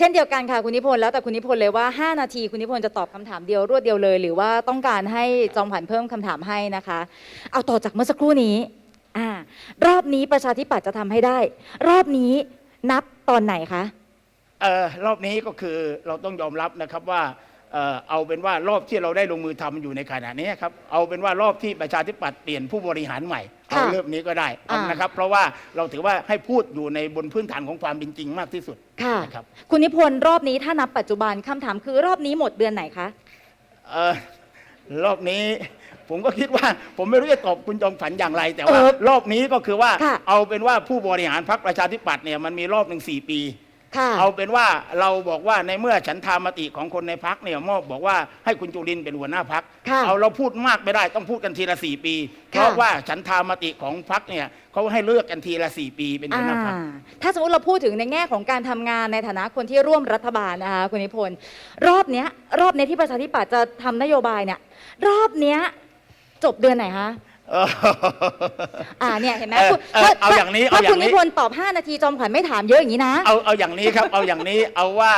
เช่นเดียวกันค่ะคุณนิพนธ์แล้วแต่คุณนิพนธ์เลยว่า 5 นาทีคุณนิพนธ์จะตอบคำถามเดียวรวดเดียวเลย หรือว่าต้องการให้จอมขวัญเพิ่มคำถามให้นะคะ เอาต่อจากเมื่อสักครู่นี้อ่ารอบนี้ประชาธิปัตย์จะทำให้ได้ รอบนี้นับตอนไหนคะเออรอบนี้ก็คือเราต้องยอมรับนะครับว่า เอ่อเอาเป็นว่ารอบที่เราได้ลงมือทำอยู่ในขณะนี้ครับเอาเป็นว่ารอบที่ประชาธิปัตย์เปลี่ยนผู้บริหารใหม่เอาค่ะเรื่องนี้ก็ได้เอาอ่านนะครับ เพราะว่าเราถือว่าให้พูดอยู่ในบนพื้นฐานของความเป็นจริงมากที่สุดค่ะนะครับคุณนิพนธ์รอบนี้ถ้านับปัจจุบันคำถามคือรอบนี้หมดเดือนไหนคะเอ่อรอบนี้ผมก็คิดว่าผมไม่รู้จะตอบคุณจอมฝันอย่างไร แต่ว่าเออรอบนี้ก็คือว่าค่ะเอาเป็นว่าผู้บริหารพรรคประชาธิปัตย์เนี่ยมันมีรอบหนึ่งสี่ปี ค่ะ เอาเป็นว่าเราบอกว่าในเมื่อฉันทามติของคนในพักเนี่ยมอบบอกว่าให้คุณจุลินทร์เป็นหัวหน้าพักค่ะเอาเราพูดมากไม่ได้ต้องพูดกันทีละสี่ปี เพราะว่าฉันทามติของพักเนี่ยเขาให้เลือกกันทีละสี่ปีเป็นหัวหน้าพัก อ่าถ้าสมมติเราพูดถึงในแง่ของการทำงานในฐานะคนที่ร่วมรัฐบาลนะคะคุณนิพนธ์รอบเนี้ย รอบเนี้ยที่ประชาธิปัตย์จะทำนโยบายเนี่ย รอบเนี้ยจบเดือนไหนคะ อ่าเนี่ยเห็นไหมเออคุณเออเอาอย่างนี้ถ้าเอาอย่างคุณนี้นิพนธ์ตอบ 5 นาทีจอมขวัญไม่ถามเยอะอย่างนี้นะ เอาเอาอย่างนี้ครับ เอาอย่างนี้เอาว่า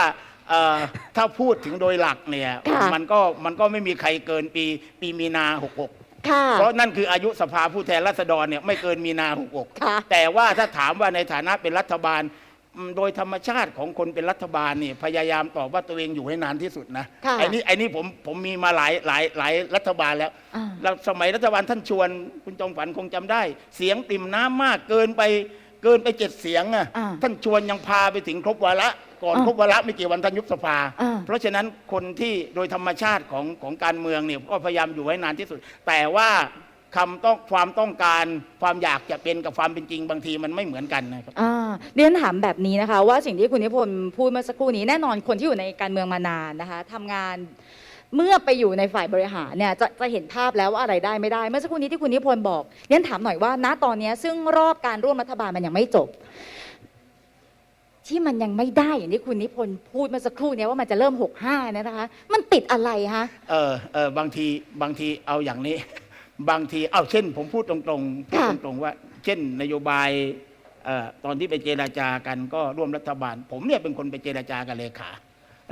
เอ่อถ้าพูดถึงโดยหลักเนี่ย ค่ะ มันก็มันก็ไม่มีใครเกินปีปีมีนาหกหกค่ะ เพราะนั่นคืออายุสภาผู้แทนราษฎรเนี่ยไม่เกินมีนาหกหกค่ะ แต่ว่าถ้าถามว่าในฐานะเป็นรัฐบาลอืม โดยธรรมชาติของคนเป็นรัฐบาลเนี่ยพยายามตอบว่าตัวเองอยู่ให้นานที่สุดนะค่ะไอ้นี่ไอ้นี่ผมผมมีมาหลายหลายหลายรัฐบาลแล้วอ่า แล้วสมัยรัฐบาลท่านชวน คุณจอมฝันคงจำได้ เสียงปริ่มน้ำมากเกินไปเกินไปเจ็ดเสียงอะอ่าท่านชวนยังพาไปถึงครบวาระก่อนอ่าครบวาระไม่กี่วันท่านยุบสภา อ่า เพราะฉะนั้นคนที่โดยธรรมชาติของของการเมืองเนี่ยก็พยายามอยู่ให้นานที่สุด แต่ว่า คำต้องความต้องการความอยากจะเป็นกับความเป็นจริงบางทีมันไม่เหมือนกันนะครับอ่าเรียนถามแบบนี้นะคะ ว่าสิ่งที่คุณนิพนธ์พูดเมื่อสักครู่นี้แน่นอนคนที่อยู่ในการเมืองมานานนะคะทำงานเมื่อไปอยู่ในฝ่ายบริหารเนี่ยจะจะเห็นภาพแล้วว่าอะไรได้ไม่ได้ เมื่อสักครู่นี้ที่คุณนิพนธ์บอกเรียนถามหน่อยว่า ณตอนเนี้ยซึ่งรอบการร่วมรัฐบาลมันยังไม่จบ ที่มันยังไม่ได้อย่างที่คุณนิพนธ์พูดเมื่อสักครู่เนี้ว่ามันจะเริ่ม 65เนยนะคะ มันติดอะไรคะเออเออบางทีบางทีเอาอย่างนี้ บางทีเอาเช่น ผมพูดตรงๆพูดค่ะตรงๆว่า เช่น นโยบายเอ่อตอนที่ไปเจราจากันก็ร่วมรัฐบาล ผมเนี่ยเป็นคนไปเจราจากับเลขา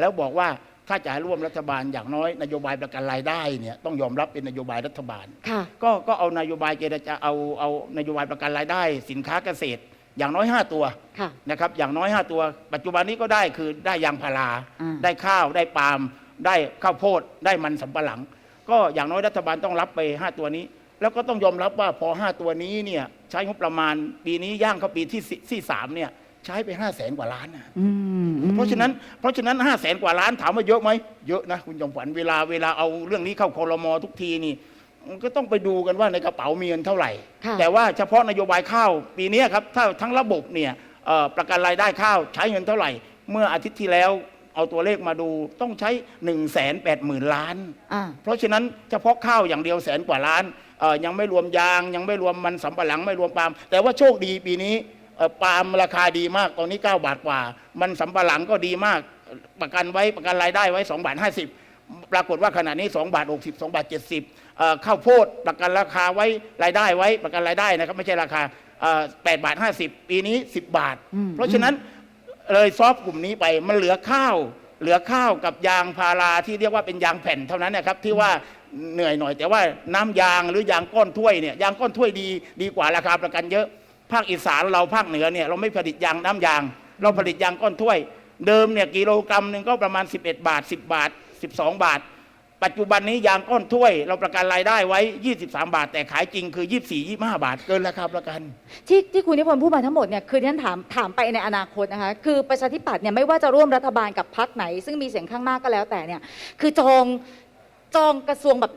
แล้วบอกว่าถ้าจะให้ร่วมรัฐบาลอย่างน้อยนโยบายประกันรายได้เนี่ยต้องยอมรับเป็นนโยบายรัฐบาลค่ะก็ก็เอานโยบายเจรจาเอาเอานโยบายประกันรายได้ สินค้าเกษตร อย่างน้อย 5 ตัวค่ะนะครับอย่างน้อย 5 ตัว ปัจจุบันนี้ก็ได้คือได้ยางพาราอ่าได้ข้าวได้ปาล์มได้ข้าวโพดได้มันสำปะหลัง ก็อย่างน้อยรัฐบาลต้องรับไป 5 ตัวนี้ แล้วก็ต้องยอมรับว่าพอ 5 ตัวนี้เนี่ยใช้งบประมาณปีนี้ย่างเข้าปีที่สี่ที่สามเนี่ยใช้ไป5 0 0แสนกว่าล้านนะอืมอืมเพราะฉะนั้นเพราะฉะนั้นห้าแสนกว่าล้านถามว่าเยอะไหมเยอะนะคุณจอมฝันเวลาเวลาเอาเรื่องนี้เข้าคอรมอทุกทีนี่มันก็ต้องไปดูกันว่าในกระเป๋ามีเงินเท่าไหร่ค่ะแต่ว่าเฉพาะนโยบายข้าวปีนี้ครับถ้าทั้งระบบเนี่ยเอ่อประกันรายได้ข้าวใช้เงินเท่าไหร่ เมื่ออาทิตย์ที่แล้ว เอาตัวเลขมาดูต้องใช้1นึ่งแสนแปดหมื่นล้าน อ่า เพราะฉะนั้นเฉพาะข้าวอย่างเดียวแสนกว่าล้านเอ่อยังไม่รวมยาง ยังไม่รวมมันสำปะหลังไม่รวมปาล์มแต่ว่าโชคดีปีนี้เอ่อปาล์มราคาดีมากตอนนี้ 9 บาทกว่า มันสำปะหลังก็ดีมากประกันไว้ประกันรายได้ไว้2บาท50 ปรากฏว่าขณะนี้2บาท60 2บาท70เอ่อข้าวโพดประกันราคาไว้รายได้ไว้ประกันรายได้นะครับไม่ใช่ราคาเอ่อ8บาท50 ปีนี้ 10 บาท อืม เพราะฉะนั้น เเลยซอฟกลุ่มนี้ไปมันเหลือข้าว เหลือข้าวกับยางพาราที่เรียกว่าเป็นยางแผ่นเท่านั้นนะครับที่ว่าเหนื่อยหน่อย แต่ว่าน้ำยางหรือยางก้อนถ้วยเนี่ยยางก้อนถ้วยดีดีกว่าราคาประกันเยอะ ภาคอีสานเราภาคเหนือเนี่ยเราไม่ผลิตยางน้ำยาง เราผลิตยางก้อนถ้วย เดิมเนี่ยกิโลกรัมหนึ่งก็ประมาณ 11 บาท 10 บาท 12 บาท ปัจจุบันนี้ยางก้อนถ้วย เราประกันรายได้ไว้ 23 บาท แต่ขายจริงคือ 24 25 บาท เกินราคาประกัน ที่ที่คุณนิพนธ์พูดมาทั้งหมดเนี่ยคือที่ฉันถามถามไปในอนาคตนะคะคือประชาธิปัตย์เนี่ยไม่ว่าจะร่วมรัฐบาลกับพรรคไหน ซึ่งมีเสียงข้างมากก็แล้วแต่เนี่ยคือจองจองกระทรวงแบบ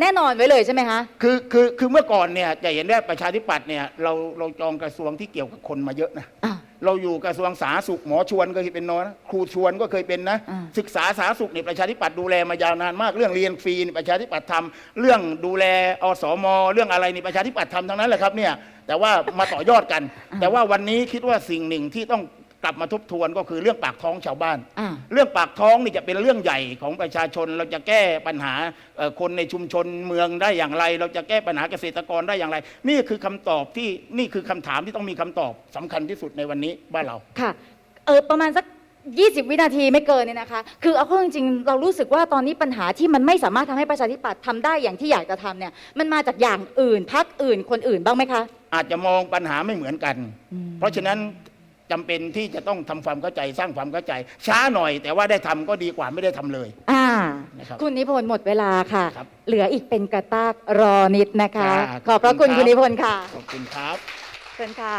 แน่นอนไว้เลยใช่ไหมคะ คือคือคือเมื่อก่อนเนี่ยจะเห็นว่าประชาธิปัตย์เนี่ยเราเราจองกระทรวงที่เกี่ยวกับคนมาเยอะนะอ่า เราอยู่กระทรวงสาธารณสุขหมอชวนก็เคยเป็นนนะครูชวนก็เคยเป็นนะอ่าศึกษาสาธารณสุขเนี่ยประชาธิปัตย์ดูแลมายาวนานมากเรื่องเรียนฟรีนี่ประชาธิปัตย์ทำเรื่องดูแลอสมเรื่องอะไรนี่ประชาธิปัตย์ทำทั้งนั้นแหละครับเนี่ยแต่ว่ามาต่อยอดกัน แต่ว่าวันนี้คิดว่าสิ่งหนึ่งที่ต้อง กลับมาทบทวนก็คือเรื่องปากท้องชาวบ้าน อ่า เรื่องปากท้องนี่จะเป็นเรื่องใหญ่ของประชาชน เราจะแก้ปัญหาเอ่อคนในชุมชนเมืองได้อย่างไร เราจะแก้ปัญหาเกษตรกรได้อย่างไร นี่คือคำตอบที่นี่คือคำถามที่ต้องมีคำตอบสำคัญที่สุดในวันนี้บ้านเรา ค่ะ เออประมาณสัก 20 วินาทีไม่เกินเนี่ยนะคะ คือเอาเข้าจริงๆ เรารู้สึกว่าตอนนี้ปัญหาที่มันไม่สามารถทำให้ประชาธิปัตย์ทำได้อย่างที่อยากจะทำเนี่ย มันมาจากอย่างอื่นพักอื่นคนอื่นบ้างไหมคะ อาจจะมองปัญหาไม่เหมือนกันอืมเพราะฉะนั้น จำเป็นที่จะต้องทำความเข้าใจสร้างความเข้าใจ ช้าหน่อย แต่ว่าได้ทำก็ดีกว่าไม่ได้ทำเลยอ่านะครับคุณนิพนธ์หมดเวลาค่ะครับเหลืออีกเป็นกระตากรอนิดนะคะครับขอบพระคุณขอบคุณครับคุณนิพนธ์ค่ะ ขอบคุณครับเชิญค่ะ